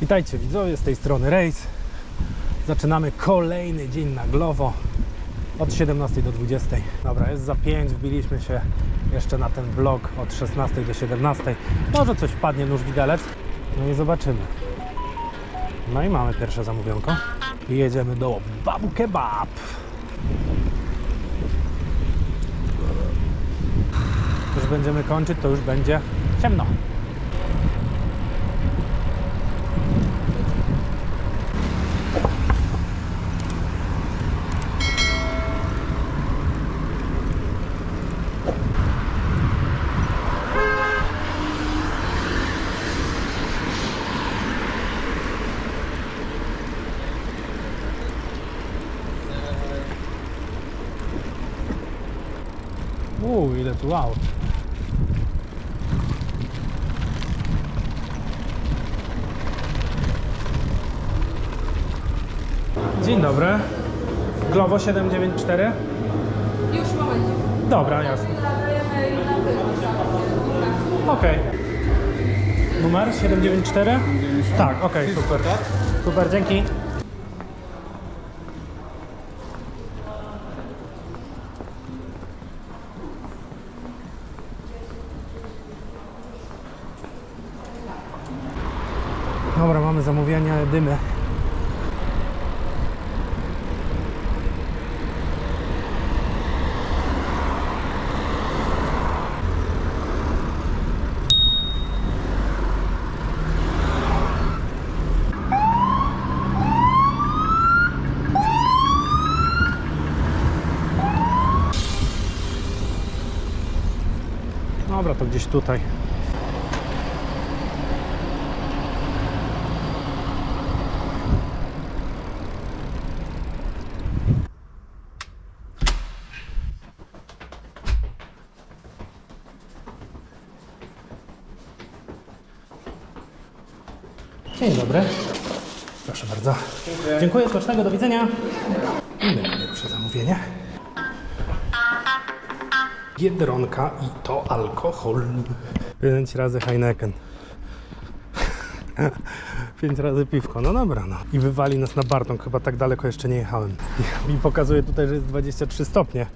Witajcie widzowie, z tej strony Rejs. Zaczynamy kolejny dzień na Glowo od 17 do 20. Dobra, jest za 5, wbiliśmy się jeszcze na ten vlog od 16 do 17. Może coś wpadnie, nóż widelec. No i zobaczymy. No i mamy pierwsze zamówionko. I jedziemy do Babu Kebab. Już będziemy kończyć, to już będzie ciemno. Ile tu aut. Dzień dobry. Glovo 794. Już moment. Dobra, jasne. Okej. Numer 794? Tak, okej, super. Super, dzięki. Zamówienie dymy. Dobra, to gdzieś tutaj. Dobry. Proszę bardzo. Dziękuję. Dziękuję, smacznego, do widzenia. I my pierwsze zamówienie. Biedronka i to alkohol. Pięć razy Heineken. Pięć razy piwko. No dobra, no. I wywali nas na Barton. Chyba tak daleko jeszcze nie jechałem. I pokazuje tutaj, że jest 23 stopnie.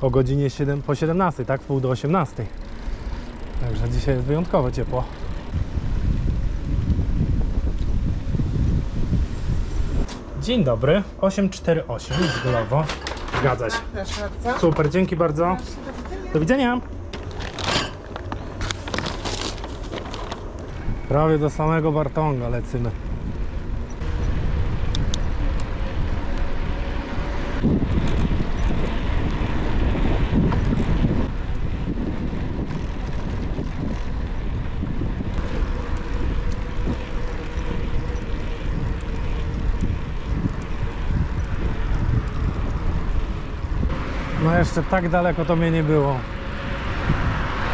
O godzinie 7 po 17, tak? W pół do 18. Także dzisiaj jest wyjątkowo ciepło. Dzień dobry. 848 z Glovo. Zgadza się. Proszę bardzo. Super, dzięki bardzo. Do widzenia. Prawie do samego Bartonga lecimy. No jeszcze tak daleko to mnie nie było.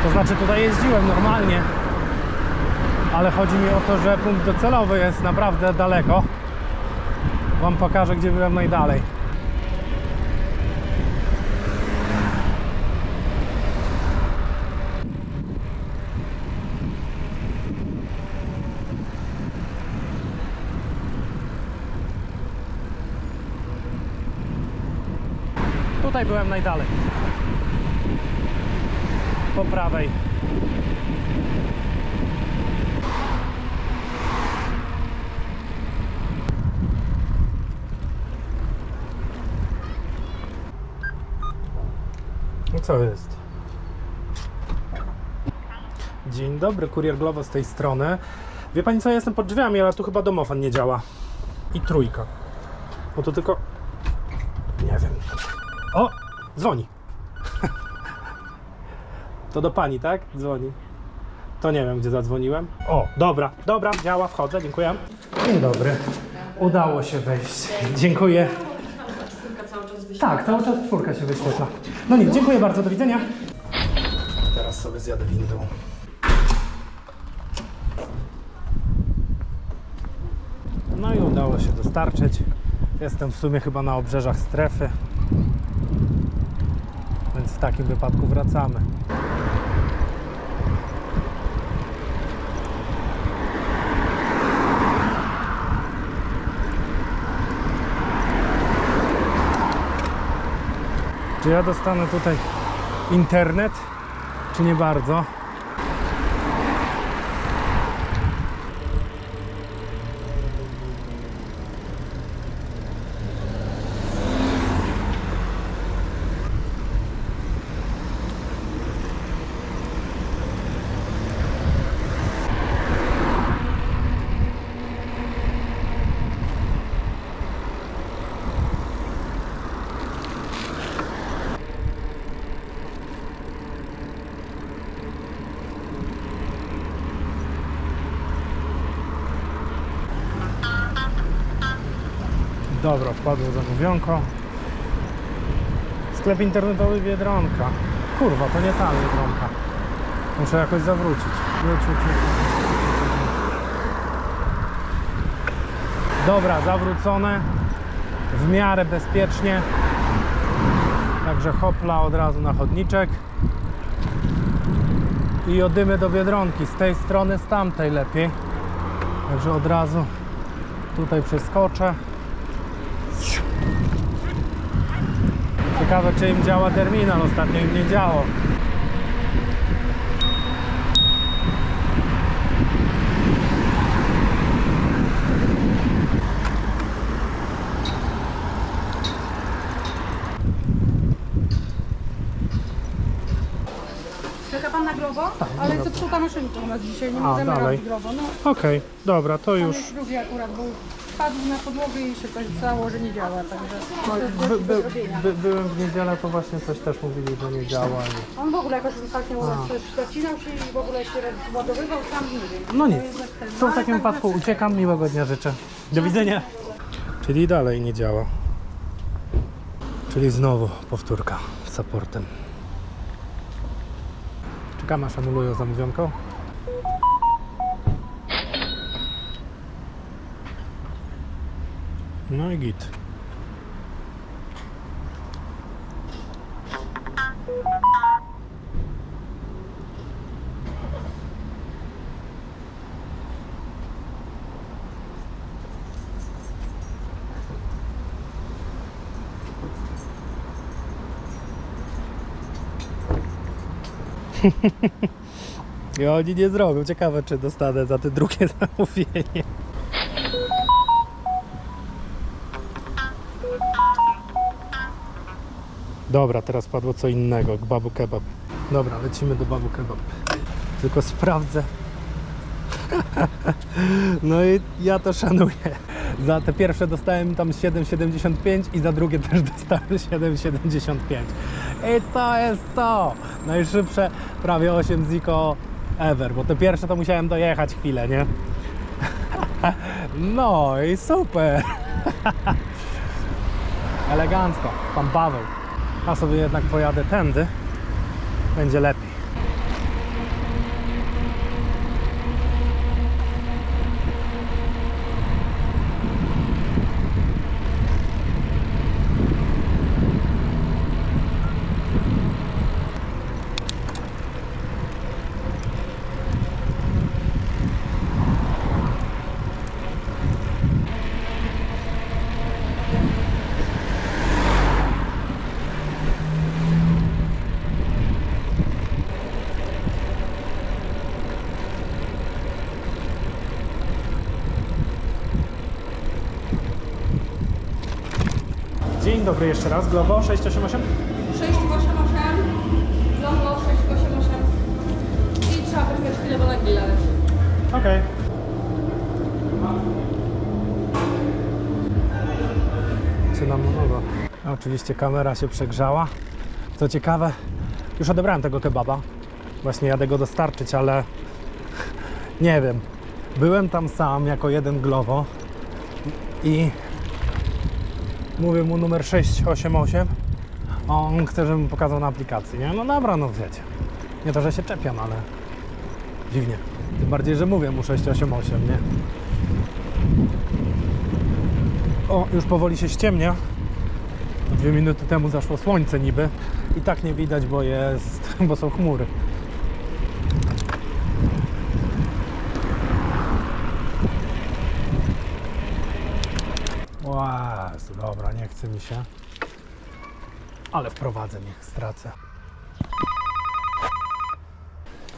To znaczy tutaj jeździłem normalnie, ale chodzi mi o to, że punkt docelowy jest naprawdę daleko. Wam pokażę, gdzie byłem najdalej. Tutaj byłem najdalej. Po prawej. No co jest? Dzień dobry, kurier Glovo z tej strony. Wie pani co, ja jestem pod drzwiami, ale tu chyba domofon nie działa. I trójka. No to tylko... Dzwoni. To do pani, tak? Dzwoni. To nie wiem, gdzie zadzwoniłem. O, dobra, dobra, działa, wchodzę, dziękuję. Dzień dobry. Udało się wejść. Dziękuję. Tak, cały czas czwórka się wyświetla. No nic, dziękuję bardzo, do widzenia. Teraz sobie zjadę windą. No i udało się dostarczyć. Jestem w sumie chyba na obrzeżach strefy w takim wypadku wracamy. Czy ja dostanę tutaj internet, czy nie bardzo? Dobra, wpadło zamówionko. Sklep internetowy Biedronka. Kurwa, to nie ta Biedronka. Muszę jakoś zawrócić. Dobra, zawrócone. W miarę bezpiecznie. Także hopla od razu na chodniczek. I odymy do Biedronki. Z tej strony, z tamtej lepiej. Także od razu tutaj przeskoczę. Ciekawe, czy im działa terminal. Ostatnio im nie działo. Czeka pan na grobo? Ale zepsuta maszynka u nas dzisiaj, nie A, możemy dalej. robić grobo. No, Okej, dobra, to już. akurat, wpadł na podłogę i się coś stało, że nie działa, także to jest By, by, do zrobienia. by, byłem w niedzielę, to właśnie coś też mówili, że nie działa. i- On w ogóle jakoś ostatnio też zacinał się i w ogóle się ładowywał sam, nie wiem. No nic. To w ale takim tak wypadku uciekam, miłego dnia życzę. Do widzenia. Czyli dalej nie działa. Czyli znowu powtórka z supportem. Czekamy aż anulują zamówionką. No i git. I oni nie zrobią. Ciekawe, czy dostanę za te drugie zamówienie. Dobra, teraz padło co innego. Babu kebab. Dobra, lecimy do babu kebab. Tylko sprawdzę. No i ja to szanuję. Za te pierwsze dostałem tam 7,75 i za drugie też dostałem 7,75. I to jest to! Najszybsze prawie 8 ziko ever, bo te pierwsze to musiałem dojechać chwilę, nie? No i super! Elegancko, pan Paweł. Ja sobie jednak pojadę tędy. Będzie lepiej. Dzień dobry jeszcze raz. Globo 688. 688, Lombo 688 i trzeba poczekać chwilę, bo na grilla leci. Okej. Cynamonowa. Oczywiście kamera się przegrzała. Co ciekawe, już odebrałem tego kebaba. Właśnie jadę go dostarczyć, ale nie wiem. Byłem tam sam jako jeden glowo i mówię mu numer 688. a On chce, żebym pokazał na aplikacji, nie? No dobra, no wiecie. Nie to, że się czepiam, ale dziwnie. Tym bardziej, że mówię mu 688, nie? O, już powoli się ściemnia. Dwie minuty temu zaszło słońce niby. I tak nie widać, bo jest, bo są chmury. Łazu, dobra, nie chce mi się. Ale wprowadzę, niech stracę.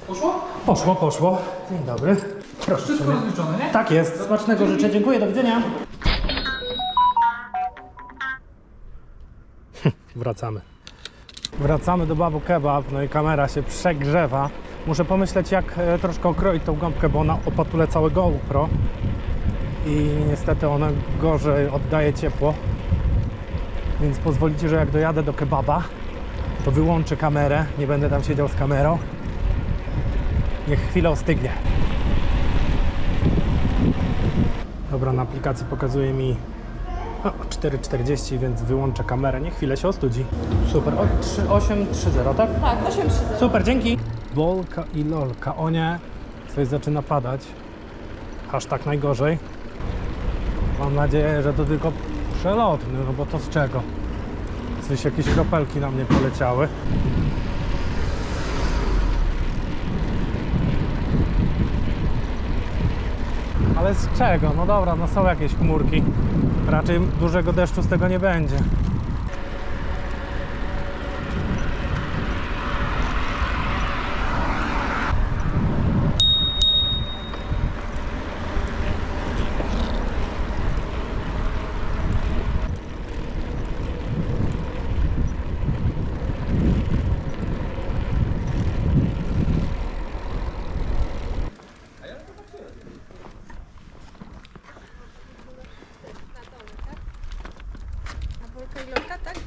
Poszło? Poszło, poszło. Dzień dobry. Proszę. Wszystko sobie. rozliczone, nie? Tak jest. Smacznego życzę. Dziękuję. Do widzenia. Wracamy. Wracamy do Babu Kebab. No i kamera się przegrzewa. Muszę pomyśleć, jak e, troszkę okroić tą gąbkę, bo ona opatule całe GoPro. I niestety ona gorzej oddaje ciepło. Więc pozwolicie, że jak dojadę do kebaba, to wyłączę kamerę. Nie będę tam siedział z kamerą. Niech chwilę ostygnie. Dobra, na aplikacji pokazuje mi o, 4,40, więc wyłączę kamerę. Niech chwilę się ostudzi. Super, o, 3830, tak? Tak, 8 3 Super, dzięki. Bolka i lolka. O nie, coś zaczyna padać. Aż tak najgorzej. Mam nadzieję, że to tylko przelotny, no bo to z czego? Coś, jakieś kropelki na mnie poleciały. Ale z czego? No dobra, no są jakieś chmurki. Raczej dużego deszczu z tego nie będzie.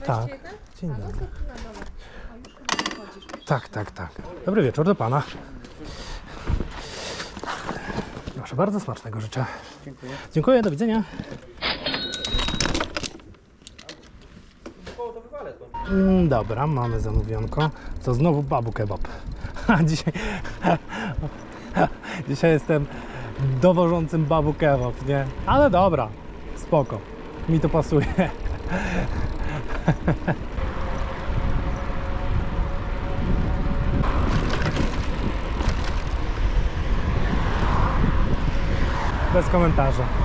Tak. Dzień dobry. Tak, tak, tak. Dobry wieczór do pana. Proszę bardzo, smacznego życzę. Dziękuję. Dziękuję, do widzenia. Mm, Dobra, mamy zamówionko. To znowu babu kebab. A dzisiaj, dzisiaj jestem dowożącym babu kebab, nie? Ale dobra, spoko. Mi to pasuje. Bez komentarza.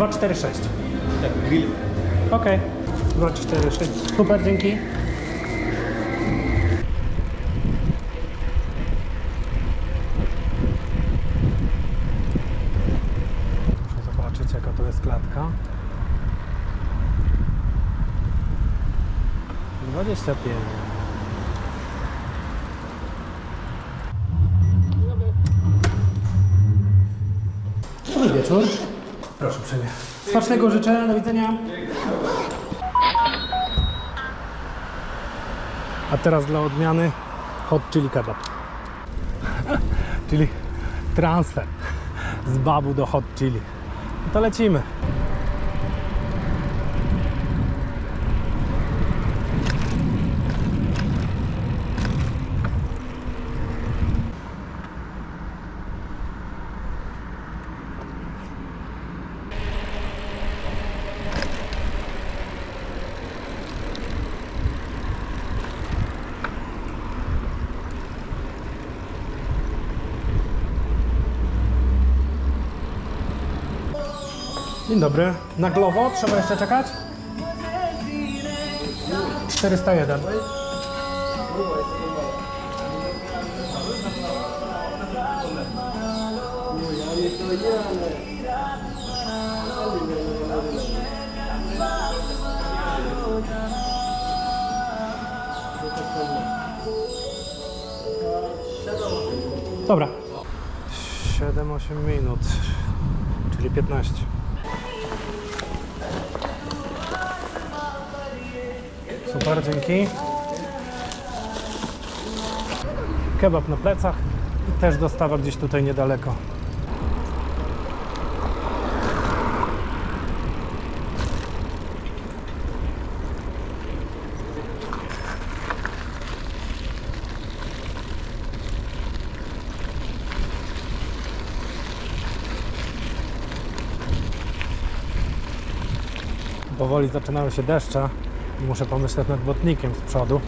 Dwa, cztery, sześć. Tak, grill. Okej. Dwa, cztery, sześć. Super, dzięki. Muszę zobaczyć, jaka to jest klatka. 25. Dobry wieczór. Proszę uprzejmie. Smacznego życzę, do widzenia. A teraz dla odmiany hot chili kebab. Czyli transfer z babu do hot chili. No to lecimy. Dzień dobry. Na Glowo trzeba jeszcze czekać? 401. Dobra. 7-8 minut, czyli 15. Super, dzięki. Kebab na plecach. i Też dostawa gdzieś tutaj niedaleko. powoli zaczynają się deszcze, i muszę pomyśleć nad botnikiem z przodu,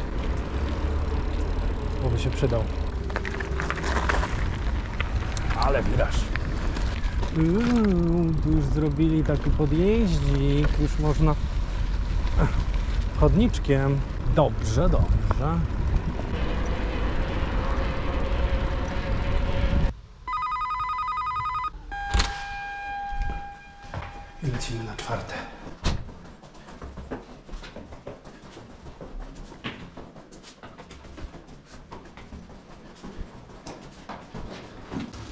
bo by się przydał. Ale wiraż. Uuu, tu już zrobili taki podjeździk, już można chodniczkiem. Dobrze, dobrze. I lecimy na czwarte.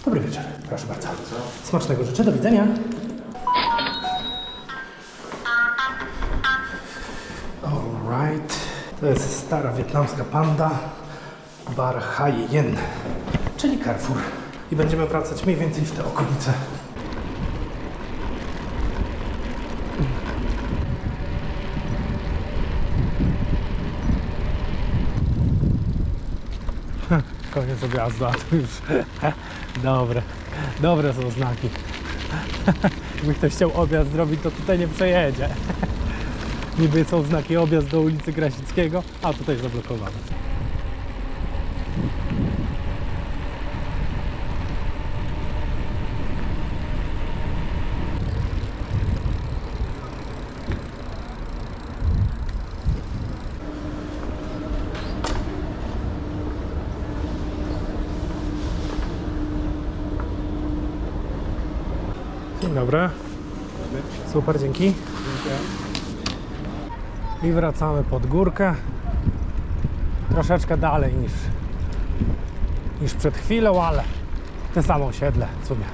Dobry wieczór, proszę bardzo. Smacznego życzę, do widzenia. Alright. To jest stara wietnamska panda Bar Hai Yen, czyli Carrefour. I będziemy wracać mniej więcej w te okolice. Koniec objazdu, a tu już dobre, dobre są znaki. Jakby ktoś chciał objazd zrobić, to tutaj nie przejedzie. Niby są znaki objazd do ulicy Krasickiego, a tutaj zablokowane. Dzień dobry. Super, dzięki. I wracamy pod górkę. Troszeczkę dalej niż, niż przed chwilą, ale te samo osiedle w sumie.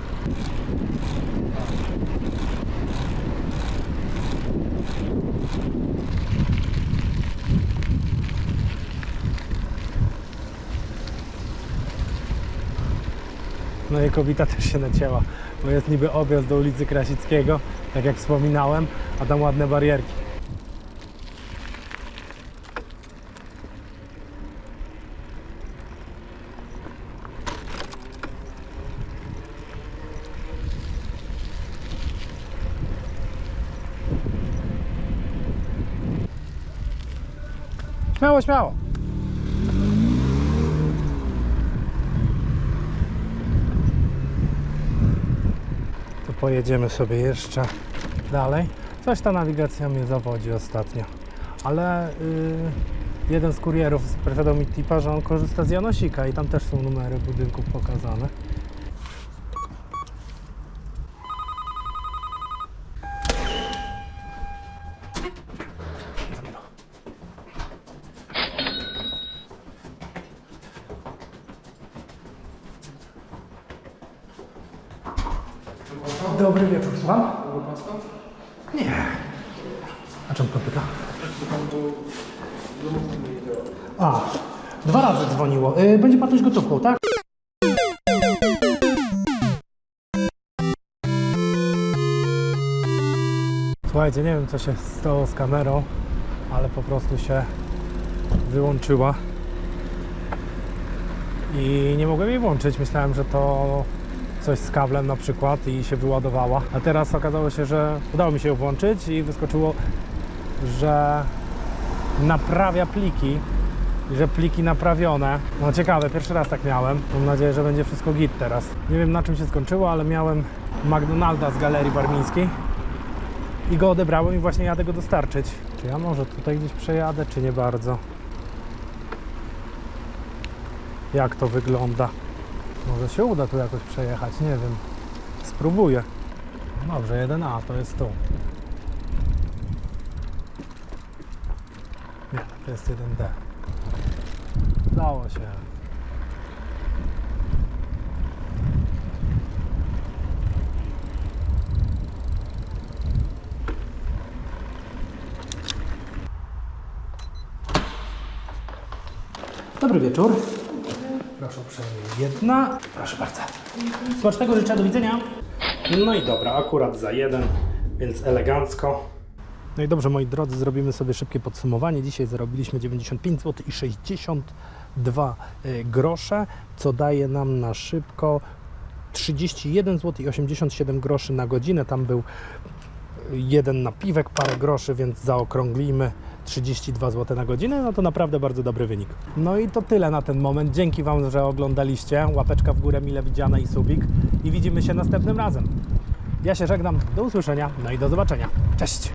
No i kobieta też się nacięła, bo jest niby objazd do ulicy Krasickiego, tak jak wspominałem, a tam ładne barierki. Śmiało, śmiało. To pojedziemy sobie jeszcze dalej. Coś ta nawigacja mnie zawodzi ostatnio. Ale y, jeden z kurierów sprzedał mi tipa, że on korzysta z Janosika i tam też są numery budynków pokazane. Dobry wieczór, słucham? Nie. A czemu pan pyta? A, dwa razy dzwoniło. Y, będzie płatność gotówką, tak? Słuchajcie, nie wiem co się stało z kamerą, ale po prostu się wyłączyła. I nie mogłem jej włączyć. Myślałem, że to coś z kablem na przykład i się wyładowała. A teraz okazało się, że udało mi się ją włączyć i wyskoczyło, że naprawia pliki że pliki naprawione. No ciekawe, pierwszy raz tak miałem. Mam nadzieję, że będzie wszystko git teraz. Nie wiem na czym się skończyło, ale miałem McDonalda z galerii warmińskiej i go odebrałem i właśnie jadę go dostarczyć. Czy ja może tutaj gdzieś przejadę, czy nie bardzo? Jak to wygląda? Może się uda tu jakoś przejechać, nie wiem. Spróbuję. No Dobrze, 1A to jest tu. Nie, to jest 1D. Udało się. Dobry wieczór. Proszę uprzejmie. Jedna. Proszę bardzo. Smacznego życzę, do widzenia. No i dobra, akurat za jeden, więc elegancko. No i dobrze, moi drodzy, zrobimy sobie szybkie podsumowanie. Dzisiaj zarobiliśmy 95 zł i 62 y, grosze, co daje nam na szybko 31 zł i 87 groszy na godzinę. Tam był jeden napiwek, parę groszy, więc zaokrąglimy 32 zł na godzinę, no to naprawdę bardzo dobry wynik. No i to tyle na ten moment. Dzięki Wam, że oglądaliście. Łapeczka w górę mile widziana i subik. I widzimy się następnym razem. Ja się żegnam, do usłyszenia, no i do zobaczenia. Cześć!